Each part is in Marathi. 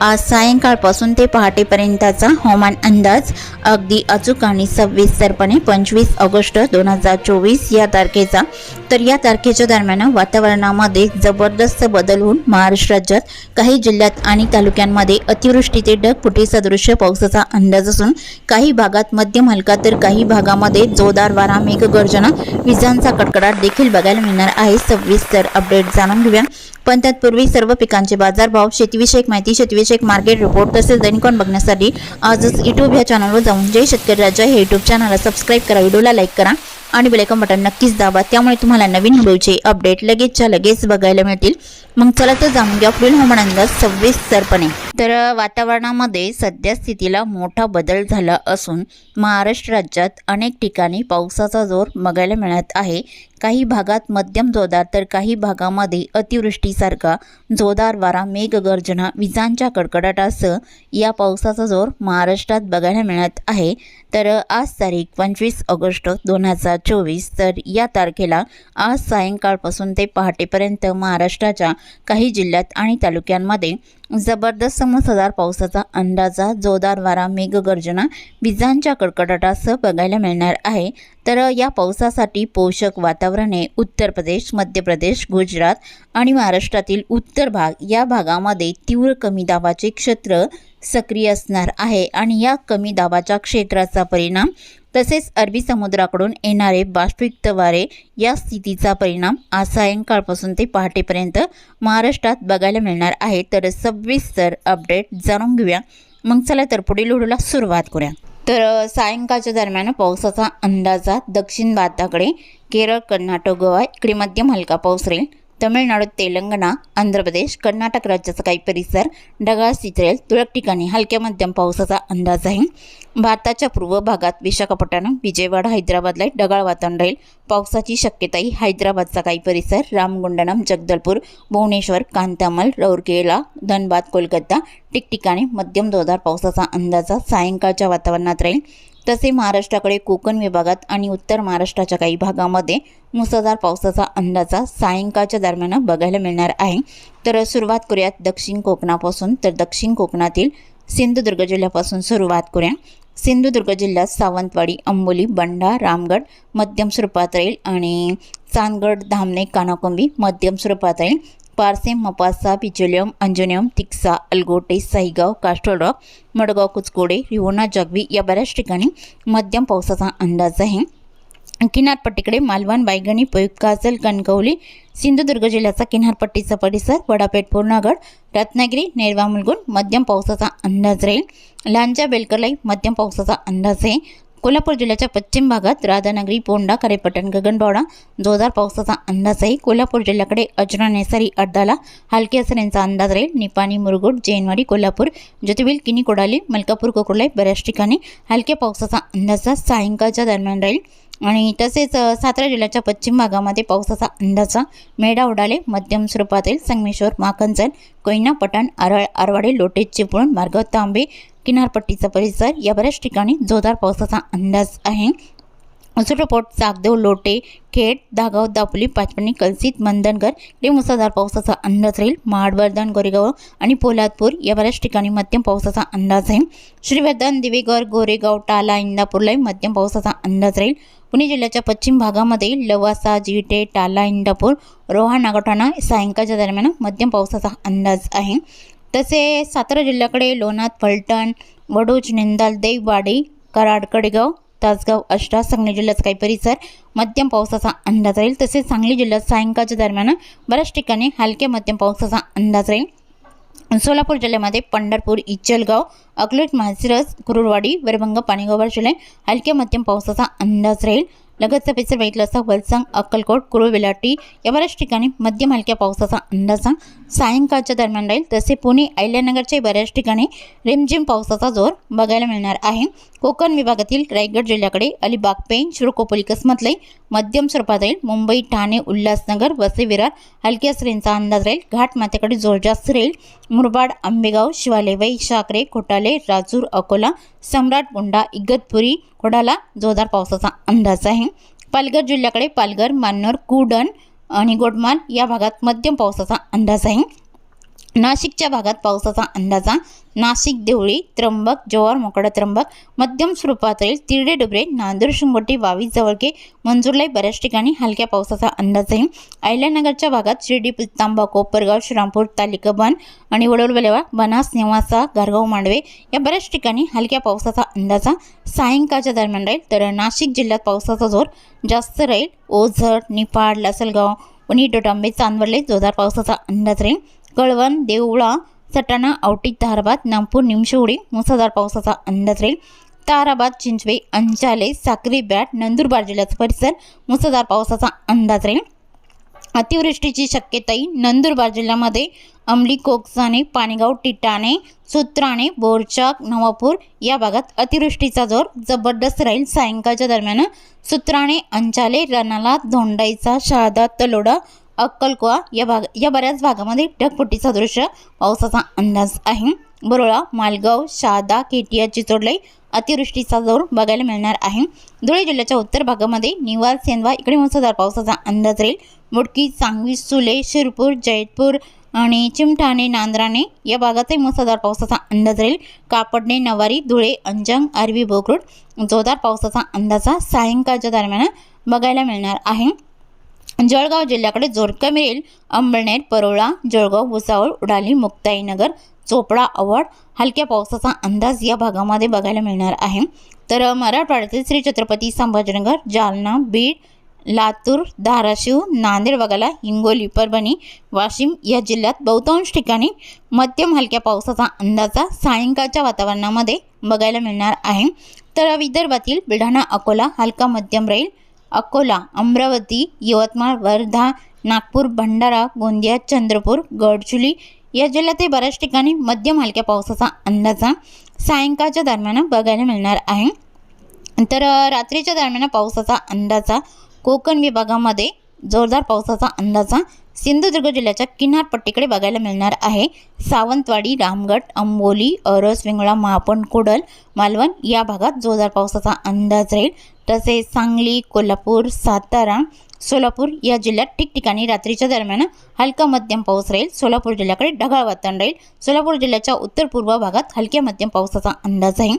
आज सायंकाळपासून ते पहाटेपर्यंतचा हवामान अंदाज अगदी अचूक आणि सविस्तरपणे पंचवीस ऑगस्ट दोन हजार चोवीस या तारखेचा. तर या तारखेच्या दरम्यान वातावरणामध्ये जबरदस्त बदल होऊन महाराष्ट्र राज्यात काही जिल्ह्यात आणि तालुक्यांमध्ये अतिवृष्टी ते ढगफुटी सदृश्य पावसाचा अंदाज असून काही भागात मध्यम हलका तर काही भागामध्ये जोरदार वारा मेघगर्जना विजांचा कडकडाट देखील बघायला मिळणार आहे. सविस्तर अपडेट जाणून घेऊया. पण तत्पूर्वी सर्व पिकांचे बाजारभाव शेतीविषयक माहिती शेतीविषयक मार्केट रिपोर्ट तसेच दैनिकॉन बघण्यासाठी आजच युट्यूब या चॅनलवर जाऊन जय शेतकरी राजा हे युट्यूब चॅनलला सबस्क्राईब करा व्हिडिओला लाईक करा आणि बेलायकॉन बटन नक्कीच दाबा. त्यामुळे तुम्हाला नवीन व्हिडिओचे अपडेट लगेचच्या लगेच बघायला मिळतील. मग चला तर जाणून घ्या पुढील हवामान अंदाज सविस्तरपणे. तर वातावरणामध्ये सध्या स्थितीला मोठा बदल झाला असून महाराष्ट्र राज्यात अनेक ठिकाणी पावसाचा जोर बघायला मिळत आहे. काही भागात मध्यम जोरदार तर काही भागामध्ये अतिवृष्टीसारखा जोरदार वारा मेघगर्जना विजांच्या कडकडाटासह या पावसाचा जोर महाराष्ट्रात बघायला मिळत आहे. तर आज तारीख पंचवीस ऑगस्ट दोन हजार चोवीस तर या तारखेला आज सायंकाळपासून ते पहाटेपर्यंत महाराष्ट्राच्या काही जिल्ह्यात आणि तालुक्यांमध्ये जबरदस्त मुसळधार पावसाचा अंदाजा जोरदार वारा मेघगर्जना विजांच्या कडकडाटासह बघायला मिळणार आहे. तर या पावसासाठी पोषक वातावरण उत्तर प्रदेश मध्य प्रदेश गुजरात आणि महाराष्ट्रातील उत्तर भाग या भागामध्ये तीव्र कमी दाबाचे क्षेत्र सक्रिय असणार आहे आणि या कमी दाबाच्या क्षेत्राचा परिणाम तसेच अरबी समुद्राकडून येणारे बाष्पयुक्त वारे या स्थितीचा परिणाम आज सायंकाळपासून ते पहाटेपर्यंत महाराष्ट्रात बघायला मिळणार आहे. तर सविस्तर अपडेट जाणून घेऊया. मग चला तर पुढील व्हिडिओला सुरुवात करूया. तर सायंकाळच्या दरम्यान पावसाचा अंदाजा दक्षिण भारताकडे केरळ कर्नाटक गोवा इकडे मध्यम हलका पाऊस राहील. तमिळनाडू तेलंगणा आंध्र प्रदेश कर्नाटक राज्याचा काही परिसर ढगाळ स्थित राहील तुरळक ठिकाणी हलक्या मध्यम पावसाचा अंदाज आहे भारताच्या पूर्व भागात विशाखापट्टणम विजयवाडा हैदराबादला ढगाळ वातावरण राहील पावसाची शक्यताही हैदराबादचा काही परिसर रामगुंडनम जगदलपूर भुवनेश्वर कांतामल रौरकेला धनबाद कोलकाता ठिकठिकाणी मध्यम जोरदार पावसाचा अंदाज सायंकाळच्या वातावरणात राहील तसे महाराष्ट्राकडे कोकण विभागात आणि उत्तर महाराष्ट्राच्या काही भागामध्ये मुसळधार पावसाचा अंदाजा सायंकाळच्या दरम्यान बघायला मिळणार आहे. तर सुरुवात करूयात दक्षिण कोकणापासून. तर दक्षिण कोकणातील सिंधुदुर्ग जिल्ह्यापासून सुरुवात करूया. सिंधुदुर्ग जिल्ह्यात सावंतवाडी अंबोली बंडा रामगड मध्यम स्वरूपात राहील आणि चांदगड धामणे कानाकोंबी मध्यम स्वरूपात राहील. पारसेम मपासा पिचोलियम अंजनियम तिक्सा अलगोटे साईगाव कास्टोलरॉक मडगाव कुचकोडे रिवोना जगवी या बऱ्याच ठिकाणी मध्यम पावसाचा अंदाज आहे किनारपट्टीकडे मालवण बायगणी पयुक्त काजल कणकवली सिंधुदुर्ग जिल्ह्याचा किनारपट्टीचा परिसर वडापेठ पूर्णागड रत्नागिरी नेरवा मुलगुण मध्यम पावसाचा अंदाज राहील लांजा बेलकरलाई मध्यम पावसाचा अंदाज आहे कोल्हापूर जिल्ह्याच्या पश्चिम भागात राधानगरी पोंडा करेपटण गगनबावडा जोरदार पावसाचा अंदाज आहे कोल्हापूर जिल्ह्याकडे अजरा नेसारी अड्डाला हलक्या सरींचा अंदाज राहील. निपाणी मुरगुड जैनवाडी कोल्हापूर ज्योतिबिल किनी कोडाली मलकापूर कोकुर्लाई बऱ्याच ठिकाणी हलक्या पावसाचा अंदाज सायंकाळच्या दरम्यान राहील. आणि तसेच सातारा जिल्ह्याच्या पश्चिम भागामध्ये पावसाचा अंदाजा मेढा उडाले. मध्यम स्वरूपात येईल संगमेश्वर माखनजल कोयना पटण आरळ आरवाडे लोटे चिपळूण मार्ग तांबे किनारपट्टीचा परिसर या बऱ्याच ठिकाणी जोरदार पावसाचा अंदाज आहे. उसुटपोट चाकदेव लोटे खेड दागाव दापोली पाचपणी कलसित मंदनगर हे मुसळधार पावसाचा अंदाज राहील. माडवर्धन गोरेगाव आणि पोलादपूर या बऱ्याच ठिकाणी मध्यम पावसाचा अंदाज आहे. श्रीवर्धन दिवेगर गोरेगाव टाला इंदापूरला मध्यम पावसाचा अंदाज राहील. पुणे जिल्ह्याच्या पश्चिम भागामध्ये लवासा जिटे टाला इंदापूर रोहा नागठाणा सायंकाळच्या दरम्यान मध्यम पावसाचा अंदाज आहे. तसे सातारा जिल्ह्याकडे लोणाद फलटण वडूज निंदाल देववाडी कराड कडगाव तासगाव अष्टा सांगली जिल्ह्यात काही परिसर मध्यम पावसाचा अंदाज राहील. तसेच सांगली जिल्ह्यात सायंकाळच्या दरम्यान बऱ्याच ठिकाणी हलक्या मध्यम पावसाचा अंदाज राहील. सोलापूर जिल्ह्यामध्ये पंढरपूर इचलगाव अकलेट माळशिरस कुरुडवाडी वरभंग पाणीगोबर जिल्हे हलक्या मध्यम पावसाचा अंदाज राहील. लगतचा परिसर बघितलं असता वलसांग अक्कलकोट कुरुविलाटी या बऱ्याच ठिकाणी मध्यम हलक्या पावसाचा अंदाज सायंकाळच्या दरम्यान राहील. तसे पुणे अहिल्यानगरच्या बऱ्याच ठिकाणी रिमझिम पावसाचा जोर बघायला मिळणार आहे. कोकण विभागातील रायगड जिल्ह्याकडे अलिबाग पेन शिरोकोपोली कसमतलाई मध्यम स्वरूपात राहील. मुंबई ठाणे उल्हासनगर वसई विरार हलक्या सरींचा अंदाज राहील. घाट माथ्याकडे जोर जास्त राहील. मुरबाड आंबेगाव शिवालेवाई वै शाकरे खोटाले राजूर अकोला सम्राट गुंडा इगतपुरी कोडाला जोरदार पावसाचा अंदाज आहे. पालघर जिल्ह्याकडे पालघर मान्नर कुडण आणि गोडमान या भागात मध्यम पावसाचा अंदाज आहे. नाशिकच्या भागात पावसाचा अंदाजा. नाशिक देवळी त्र्यंबक जव्हार मोकडा त्र्यंबक मध्यम स्वरूपात राहील तिरडे डुबरे नांदूर शिंगोटी बावीस जवळके मंजूरलाई बऱ्याच ठिकाणी हलक्या पावसाचा अंदाज आहे. अहिल्यानगरच्या भागात शिर्डी पित्तांबा कोपरगाव श्रीरामपूर तालिका बन आणि वडोलवलेवा बनास नेवासा गारगाव मांडवे या बऱ्याच ठिकाणी हलक्या पावसाचा अंदाजा सायंकाळच्या दरम्यान राहील तर नाशिक जिल्ह्यात पावसाचा जोर जास्त राहील. ओझर निफाड लासलगाव उनी डोटांबे चांदवडले जोरदार पावसाचा अंदाज राहील. कळवण देवळा सटाणा औटी ताराबाद नागपूर निमशेवडी मुसळधार पावसाचा अंदाज राहील ताराबाद चिंचवे अंचाले साक्री बॅट नंदुरबार जिल्ह्याचा परिसर मुसळधार पावसाचा अंदाज राहील अतिवृष्टीची शक्यताही नंदुरबार जिल्ह्यामध्ये अंमली कोकसाने पाणीगाव टिटाणे सुत्राणे बोरचाक नवापूर या भागात अतिवृष्टीचा जोर जबरदस्त राहील सायंकाळच्या दरम्यान सुत्राणे अंचाले रणाला धोंडाईचा शहादा तलोडा अक्कलकोवा या भाग या बऱ्याच भागामध्ये ढगफुटीचा दृश्य पावसाचा अंदाज आहे. बरोळा मालगाव शहादा केटिया चिचोडलाई अतिवृष्टीचा जोर बघायला मिळणार आहे. धुळे जिल्ह्याच्या उत्तर भागामध्ये निवार सेंदवा इकडे मुसळधार पावसाचा अंदाज राहील. मुडकी सांगवी सुले शिरपूर जैतपूर आणि चिमठाणे नांद्राणे या भागातही मुसळधार पावसाचा अंदाज राहील. कापडणे नवारी धुळे अंजंग आरवी बोकरूड जोरदार पावसाचा अंदाजा सायंकाळच्या दरम्यान बघायला मिळणार आहे. जळगाव जिल्ह्याकडे जोर मिळेल. अंबळनेर परोळा जळगाव भुसावळ उडाली मुक्ताईनगर चोपडा अवड हलक्या पावसाचा अंदाज या भागामध्ये बघायला मिळणार आहे. तर मराठवाड्यातील श्री छत्रपती संभाजीनगर जालना बीड लातूर धाराशिव नांदेड वगळा हिंगोली परभणी वाशिम या जिल्ह्यात बहुतांश ठिकाणी मध्यम हलक्या पावसाचा अंदाजा सायंकाळच्या वातावरणामध्ये बघायला मिळणार आहे. तर विदर्भातील बुलढाणा अकोला हलका मध्यम राहील. अकोला अमरावती यवतमाळ वर्धा नागपूर भंडारा गोंदिया चंद्रपूर गडचुली या जिल्ह्यातही बऱ्याच ठिकाणी मध्यम हलक्या पावसाचा अंदाजा सायंकाळच्या दरम्यान बघायला मिळणार आहे. तर रात्रीच्या दरम्यान पावसाचा अंदाजा कोकण विभागामध्ये जोरदार पावसाचा अंदाजा सिंधुदुर्ग जिल्ह्याच्या किनारपट्टीकडे बघायला मिळणार आहे. सावंतवाडी रामगड अंबोली अरस वेंगुळा महापण कुडल मालवण या भागात जोरदार पावसाचा अंदाज राहील. तसेच सांगली कोल्हापूर सातारा सोलापूर या जिल्ह्यात ठिकठिकाणी रात्रीच्या दरम्यान हलका मध्यम पाऊस राहील. सोलापूर जिल्ह्याकडे ढगाळ वातावरण राहील. सोलापूर जिल्ह्याच्या उत्तर पूर्व भागात हलक्या मध्यम पावसाचा अंदाज आहे.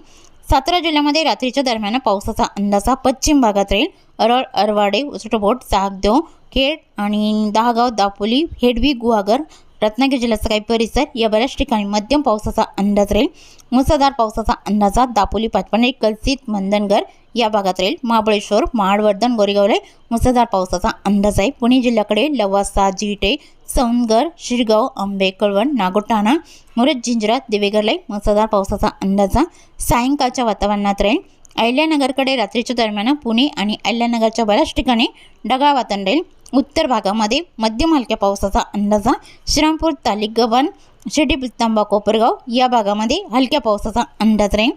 सातारा जिल्ह्यामध्ये रात्रीच्या दरम्यान पावसाचा अंदाज हा पश्चिम भागात राहील. अरळ अरवाडे उसटबोट चाकदेव खेड आणि दहागाव दापोली हेडवी गुहागर रत्नागिरी जिल्ह्याचा काही परिसर या बऱ्याच ठिकाणी मध्यम पावसाचा अंदाज राहील. मुसळधार पावसाचा अंदाजा दापोली पाचपणे कलसित मंदनगर या भागात राहील. महाबळेश्वर महाडवर्धन गोरेगावला मुसळधार पावसाचा अंदाज आहे. पुणे जिल्ह्याकडे लवासा जिटे सौनगर शिरगाव आंबे कळवण नागोठाणा मुरत जिंजरा दिवेगरला मुसळधार पावसाचा अंदाज सायंकाळच्या वातावरणात राहील. अहिल्यानगरकडे रात्रीच्या दरम्यान पुणे आणि अहिल्यानगरच्या बऱ्याच ठिकाणी ढगाळ वातावरण राहील. उत्तर भागामध्ये मध्यम हलक्या पावसाचा अंदाजा. श्रीरामपूर तालिगवन शेटी पित्तांबा कोपरगाव या भागामध्ये हलक्या पावसाचा अंदाज राहील.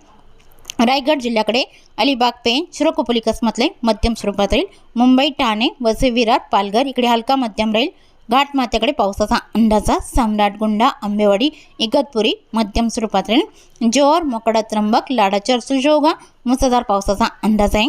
रायगड जिल्ह्याकडे अलिबाग पेन शिरोकोपली कसमतले मध्यम स्वरूपात राहील. मुंबई ठाणे वसे विराट पालघर इकडे हलका मध्यम राहील. घाटमात्याकडे पावसाचा अंदाजा सम्राटगुंडा आंबेवाडी इगतपुरी मध्यम स्वरूपात राहील. जोर मोकडा त्र्यंबक लाडाचर सुजोगा मुसळधार पावसाचा अंदाज आहे.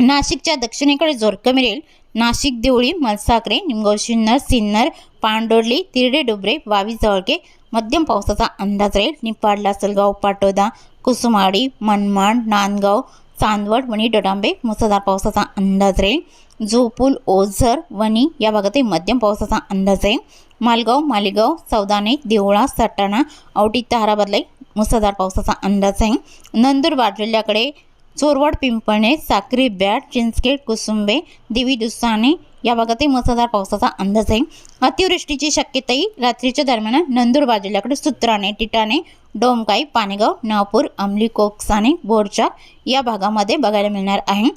नाशिकच्या दक्षिणेकडे जोर कमी राहील. नाशिक देवळी मलसाकरे निमगाव शिन्नर सिन्नर पांडोडली तिरडे डुबरे वावी जवळके मध्यम पावसाचा अंदाज राहील. निपाड लासलगाव पाटोदा कुसुमाडी मनमाड नांदगाव चांदवड वणी डोडांबे मुसळधार पावसाचा अंदाज राहील. जोपूल ओझर वणी या भागातही मध्यम पावसाचा अंदाज आहे मालगाव मालेगाव सौदाने देवळा सटाणा औटी ताराबादलाही मुसळधार पावसाचा अंदाज आहे नंदुरबार जिल्ह्याकडे चोरवड पिंपळणे साक्री बॅट चिंचखेड कुसुंबे देवी दुसाने या भागातही मुसळधार पावसाचा अंदाज आहे. अतिवृष्टीची शक्यताही रात्रीच्या दरम्यान नंदुरबार जिल्ह्याकडे सुत्राणे टिटाणे डोमकाई पानेगाव नागपूर अंमली कोकसाने बोरचाक या भागामध्ये बघायला मिळणार आहे.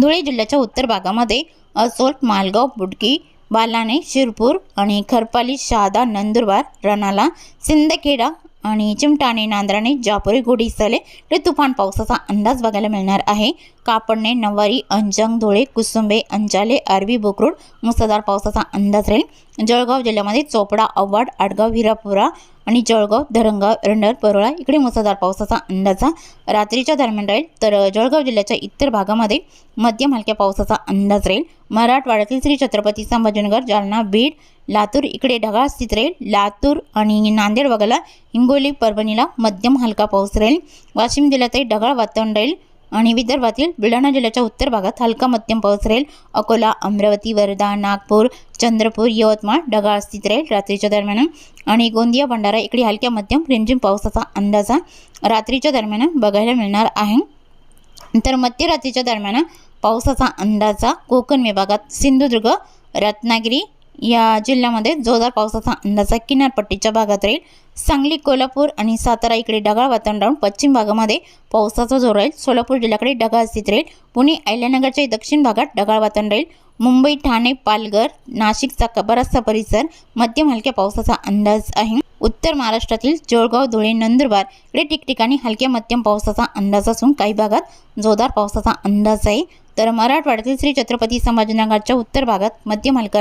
धुळे जिल्ह्याच्या उत्तर भागामध्ये असोट मालगाव बुडकी बालाने शिरपूर आणि खरपाली शहादा नंदुरबार रणाला सिंदखेडा आणि चिमटाणे नांद्राणे जापुरी गुडीसले ते तुफान पावसाचा अंदाज बघायला मिळणार आहे. कापडणे नवारी अंजंग धुळे कुसुंबे अंजाले अरबी बोकरूड मुसळधार पावसाचा अंदाज राहील. जळगाव जिल्ह्यामध्ये चोपडा अव्वाड आडगाव हिरापुरा आणि जळगाव धरणगाव रंडर परोळा इकडे मुसळधार पावसाचा अंदाज रात्रीच्या दरम्यान राहील. तर जळगाव जिल्ह्याच्या इतर भागामध्ये मध्यम हलक्या पावसाचा अंदाज राहील. मराठवाड्यातील श्री छत्रपती संभाजीनगर जालना बीड लातूर इकडे ढगाळ स्थित राहील. लातूर आणि नांदेड वगळला हिंगोली परभणीला मध्यम हलका पाऊस राहील. वाशिम जिल्ह्यातही ढगाळ वातावरण राहील. आणि विदर्भातील बुलढाणा जिल्ह्याच्या उत्तर भागात हलका मध्यम पाऊस राहील. अकोला अमरावती वर्धा नागपूर चंद्रपूर यवतमाळ ढगाळ स्थित राहील रात्रीच्या दरम्यान. आणि गोंदिया भंडारा इकडे हलक्या मध्यम रिमझिम पावसाचा अंदाजा रात्रीच्या दरम्यान बघायला मिळणार आहे. तर मध्यरात्रीच्या दरम्यान पावसाचा अंदाजा कोकण विभागात सिंधुदुर्ग रत्नागिरी या जिल्ह्यामध्ये जोरदार पावसाचा अंदाजा किनारपट्टीच्या भागात राहील. सांगली कोल्हापूर आणि सातारा इकडे ढगाळ वातावरण. राहून पश्चिम भागामध्ये पावसाचा जोर राहील. सोलापूर जिल्ह्याकडे ढगाळ स्थित राहील. पुणे अहिल्यानगरच्या दक्षिण भागात ढगाळ वातावरण राहील. मुंबई ठाणे पालघर नाशिकचा बराचसा परिसर मध्यम हलक्या पावसाचा अंदाज आहे. उत्तर महाराष्ट्रातील जळगाव धुळे नंदुरबार इकडे ठिकठिकाणी हलक्या मध्यम पावसाचा अंदाज असून काही भागात जोरदार पावसाचा अंदाज आहे. तर मराठवाड्यातील श्री छत्रपती संभाजीनगरच्या उत्तर भागात मध्यम हलका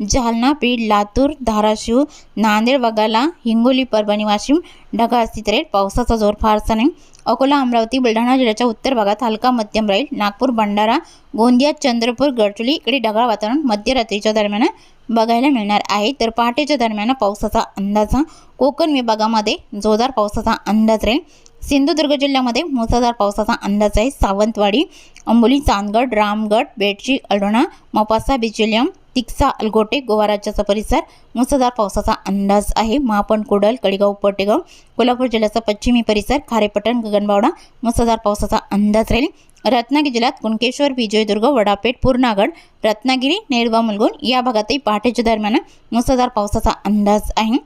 जालना बीड लातूर धाराशिव नांदेड वगाला हिंगोली परभणी वाशिम ढगाळ स्थित राहील. पावसाचा जोर फारसा नाही. अकोला अमरावती बुलढाणा जिल्ह्याच्या उत्तर भागात हलका मध्यम राहील. नागपूर भंडारा गोंदिया चंद्रपूर गडचुली इकडे ढगाळ वातावरण मध्यरात्रीच्या दरम्यान बघायला मिळणार आहे. तर पहाटेच्या दरम्यान पावसाचा अंदाज. कोकण विभागामध्ये जोरदार पावसाचा अंदाज राहील. सिंधुदुर्ग जिल्ह्यामध्ये मुसळधार पावसाचा अंदाज आहे. सावंतवाडी अंबोली चांदगड रामगड बेडशी अडोणा मोपासा बिचोलियम तिक्सा अलगोटे गोवा राज्याचा परिसर मुसळधार पावसाचा अंदाज आहे. महापण कुडल कडेगाव पटेगाव कोल्हापूर जिल्ह्याचा पश्चिमी परिसर खारेपटण गगनबावडा मुसळधार पावसाचा अंदाज राहील. रत्नागिरी जिल्ह्यात कुणकेश्वर विजयदुर्ग वडापेठ पूर्णागड रत्नागिरी नेरवा मुलगुण या भागातही पहाटेच्या दरम्यान मुसळधार पावसाचा अंदाज आहे.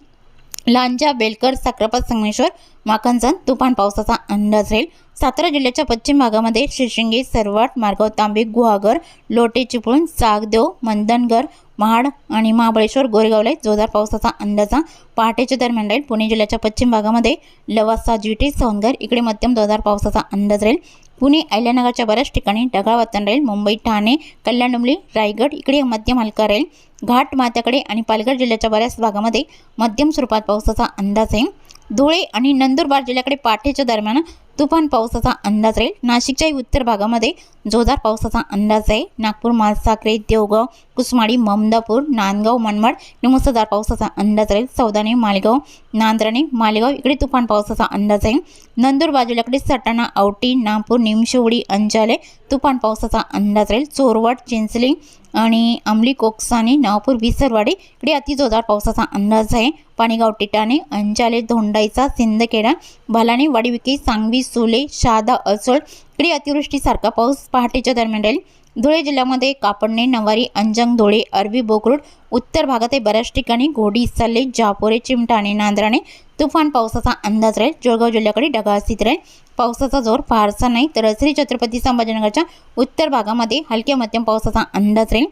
लांजा बेलकर साक्रापात संगमेश्वर माखनसन तुफान पावसाचा अंदाज राहील. सातारा जिल्ह्याच्या पश्चिम भागामध्ये शिरशिंगे सरवाट मार्गाव तांबे गुहागर लोटे चिपळूण सागदेव मंदनगर महाड आणि महाबळेश्वर गोरेगावला जोरदार पावसाचा अंदाजा पहाटेच्या दरम्यान राहील. पुणे जिल्ह्याच्या पश्चिम भागामध्ये लवासा जिटे सोनगर इकडे मध्यम जोरदार पावसाचा अंदाज राहील. पुणे अहिल्यानगरच्या बऱ्याच ठिकाणी ढगाळ वातावरण राहील मुंबई ठाणे कल्याण डोंबिवली रायगड इकडे मध्यम हलका राहील घाट माथ्याकडे आणि पालघर जिल्ह्याच्या बऱ्याच भागामध्ये मध्यम स्वरूपात पावसाचा अंदाज आहे. धुळे आणि नंदुरबार जिल्ह्याकडे पाठेच्या दरम्यान तुफान पावसाचा अंदाज राहील. नाशिकच्याही उत्तर भागामध्ये जोरदार पावसाचा अंदाज आहे. नागपूर मालसाखरे देवगाव कुसमाडी ममदापूर नांदगाव मनमाड आणि मुसळधार पावसाचा अंदाज राहील. सौदाने मालेगाव नांद्राणे मालेगाव इकडे तुफान पावसाचा अंदाज आहे. नंदूर बाजूलाकडे सटाणा औटी नागपूर निमशेवडी अंजाले तुफान पावसाचा अंदाज राहील. चोरवाड चिंचली आणि अंमली कोकसाने नागपूर विसरवाडी इकडे अतिजोरदार पावसाचा अंदाज आहे. पाणीगाव टिटाणे अंजाले धोंडाईचा सिंदखेडा भलाणे वाडीविकी सांगवी सुले शहादा असोळ इकडे अतिवृष्टीसारखा पाऊस पहाटेच्या दरम्यान राहील. धुळे जिल्ह्यामध्ये कापडणे नवारी अंजंग धुळे अरबी बोकरूड उत्तर भागात बऱ्याच ठिकाणी घोडी सल्ले जापोरे चिमटाणे नांदराणे तुफान पावसाचा अंदाज राहील. जळगाव जिल्ह्याकडे ढगाळ स्थित राहील. पावसाचा जोर फारसा नाही तर श्री छत्रपती संभाजीनगरच्या उत्तर भागामध्ये हलक्या मध्यम पावसाचा अंदाज राहील.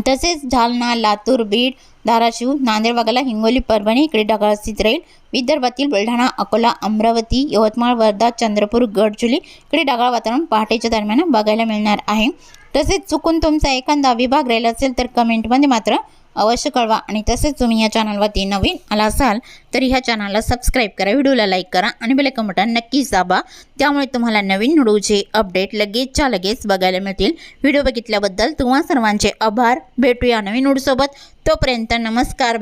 तसेच जालना लातूर बीड धाराशिव नांदेड वगळा हिंगोली परभणी इकडे ढगाळ स्थित राहील. विदर्भातील बुलढाणा अकोला अमरावती यवतमाळ वर्धा चंद्रपूर गडचुली इकडे ढगाळ वातावरण पहाटेच्या दरम्यान बघायला मिळणार आहे. तसेच चुकून तुमचा एखादा विभाग राहिला असेल तर कमेंटमध्ये मात्र अवश्य कळवा. आणि तसेच तुम्ही या चॅनलवरती नवीन आला असाल तर ह्या चॅनलला सबस्क्राईब करा व्हिडिओला लाईक करा आणि बेल बटन नक्कीच दाबा. त्यामुळे तुम्हाला नवीन व्हिडिओचे अपडेट लगेचच्या लगेच बघायला मिळतील. व्हिडिओ बघितल्याबद्दल तुम्हा सर्वांचे आभार. भेटूया नवीन व्हिडिओसोबत. तोपर्यंत नमस्कार बाय